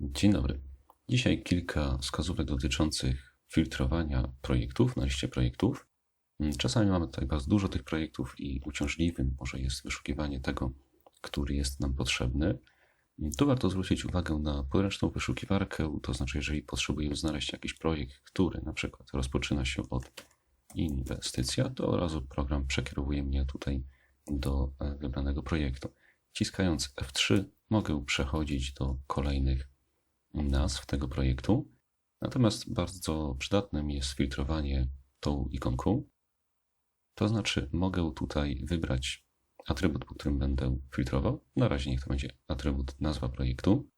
Dzień dobry. Dzisiaj kilka wskazówek dotyczących filtrowania projektów na liście projektów. Czasami mamy tutaj bardzo dużo tych projektów i uciążliwym może jest wyszukiwanie tego, który jest nam potrzebny. Tu warto zwrócić uwagę na podręczną wyszukiwarkę, to znaczy jeżeli potrzebujemy znaleźć jakiś projekt, który na przykład rozpoczyna się od inwestycja, to od razu program przekierowuje mnie tutaj do e, wybranego projektu. Wciskając F3 mogę przechodzić do kolejnych nazw tego projektu. Natomiast bardzo przydatnym jest filtrowanie tą ikonką. To znaczy mogę tutaj wybrać atrybut, po którym będę filtrował. Na razie niech to będzie atrybut nazwa projektu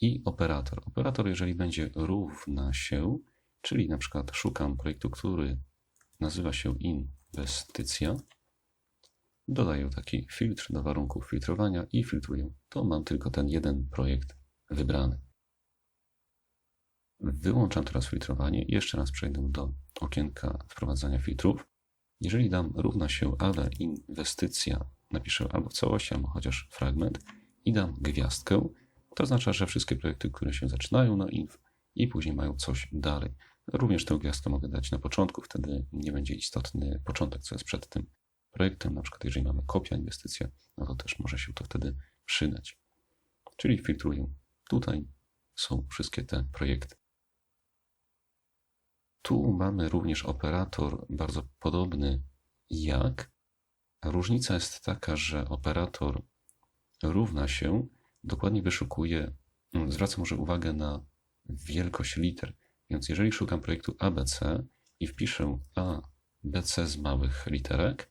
i operator. Operator, jeżeli będzie równa się, czyli na przykład szukam projektu, który nazywa się inwestycja, dodaję taki filtr do warunków filtrowania i filtruję. To mam tylko ten jeden projekt wybrany. Wyłączam teraz filtrowanie jeszcze raz przejdę do okienka wprowadzania filtrów. Jeżeli dam równa się ale inwestycja, napiszę albo w całości, albo chociaż fragment i dam gwiazdkę, to oznacza, że wszystkie projekty, które się zaczynają na inf i później mają coś dalej. Również tę gwiazdkę mogę dać na początku, wtedy nie będzie istotny początek, co jest przed tym projektem. Na przykład, jeżeli mamy kopia, inwestycja, no to też może się to wtedy przydać. Czyli filtruję. Tutaj są wszystkie te projekty. Tu mamy również operator bardzo podobny jak. Różnica jest taka, że operator równa się, dokładnie wyszukuje, mm, zwraca może uwagę na wielkość liter. Więc jeżeli szukam projektu ABC i wpiszę ABC z małych literek,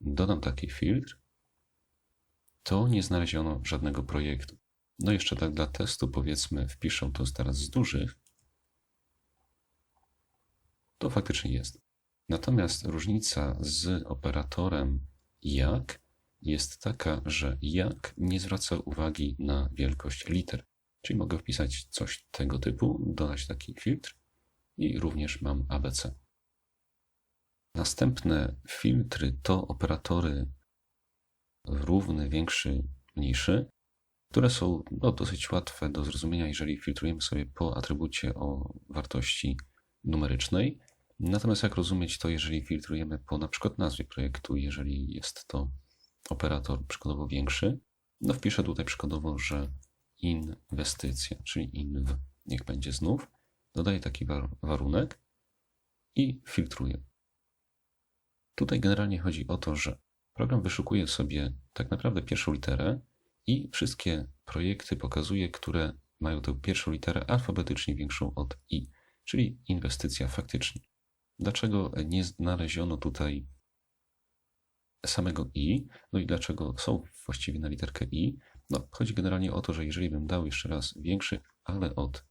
dodam taki filtr, to nie znaleziono żadnego projektu. No jeszcze tak dla testu powiedzmy wpiszę to teraz z dużych, to faktycznie jest. Natomiast różnica z operatorem jak jest taka, że jak nie zwraca uwagi na wielkość liter. Czyli mogę wpisać coś tego typu, dodać taki filtr i również mam ABC. Następne filtry to operatory równy, większy, mniejszy, które są no, dosyć łatwe do zrozumienia, jeżeli filtrujemy sobie po atrybucie o wartości numerycznej. Natomiast jak rozumieć to, jeżeli filtrujemy po na przykład nazwie projektu, jeżeli jest to operator przykładowo większy, no wpiszę tutaj przykładowo, że inwestycja, czyli inw, niech będzie znów, dodaję taki war warunek i filtruję. Tutaj generalnie chodzi o to, że program wyszukuje sobie tak naprawdę pierwszą literę i wszystkie projekty pokazuje, które mają tę pierwszą literę alfabetycznie większą od i, czyli inwestycja faktycznie. Dlaczego nie znaleziono tutaj samego i? No i dlaczego są właściwie na literkę i? No, chodzi generalnie o to, że jeżeli bym dał jeszcze raz większy, ale od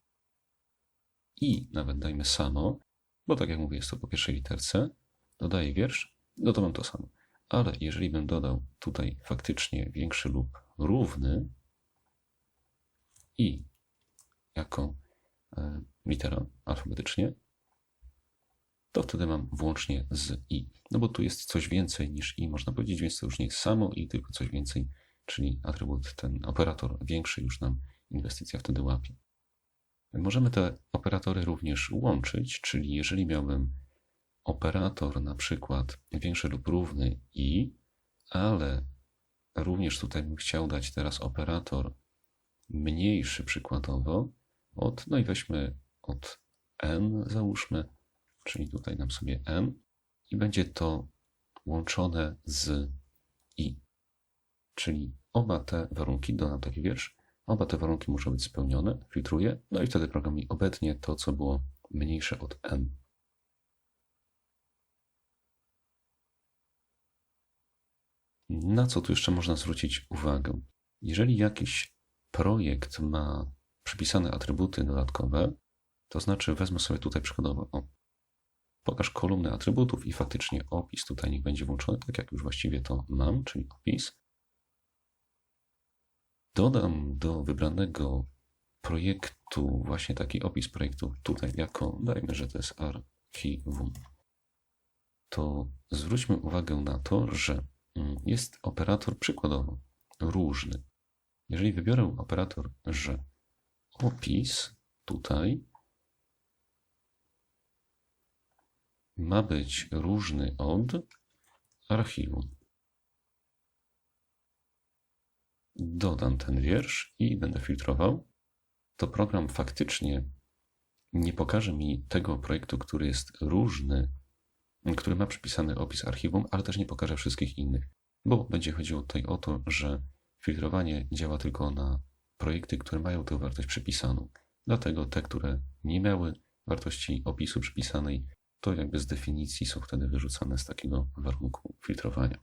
i, nawet dajmy samo, bo tak jak mówię, jest to po pierwszej literce, dodaję wiersz, no to mam to samo. Ale jeżeli bym dodał tutaj faktycznie większy lub równy i jako e, litera alfabetycznie, to wtedy mam włącznie z i. No bo tu jest coś więcej niż i, można powiedzieć, więc to już nie jest samo i, tylko coś więcej, czyli atrybut, ten operator większy już nam inwestycja wtedy łapie. Możemy te operatory również łączyć, czyli jeżeli miałbym operator na przykład większy lub równy i, ale również tutaj bym chciał dać teraz operator mniejszy przykładowo od, no i weźmy od n załóżmy, czyli tutaj dam sobie n i będzie to łączone z i. Czyli oba te warunki, dodam taki wiersz, oba te warunki muszą być spełnione, filtruję, no i wtedy program mi obetnie to, co było mniejsze od n. Na co tu jeszcze można zwrócić uwagę? Jeżeli jakiś projekt ma przypisane atrybuty dodatkowe, to znaczy wezmę sobie tutaj przykładowo o, Pokaż kolumnę atrybutów i faktycznie opis tutaj niech będzie włączony, tak jak już właściwie to mam, czyli opis. Dodam do wybranego projektu właśnie taki opis projektu tutaj jako, dajmy, że to jest archiwum. To zwróćmy uwagę na to, że mm, jest operator przykładowo różny. Jeżeli wybiorę operator, że opis tutaj ma być różny od archiwum. Dodam ten wiersz i będę filtrował. To program faktycznie nie pokaże mi tego projektu, który jest różny, który ma przypisany opis archiwum, ale też nie pokaże wszystkich innych, bo będzie chodziło tutaj o to, że filtrowanie działa tylko na projekty, które mają tę wartość przypisaną. Dlatego te, które nie miały wartości opisu przypisanej, to jakby z definicji są wtedy wyrzucane z takiego warunku filtrowania.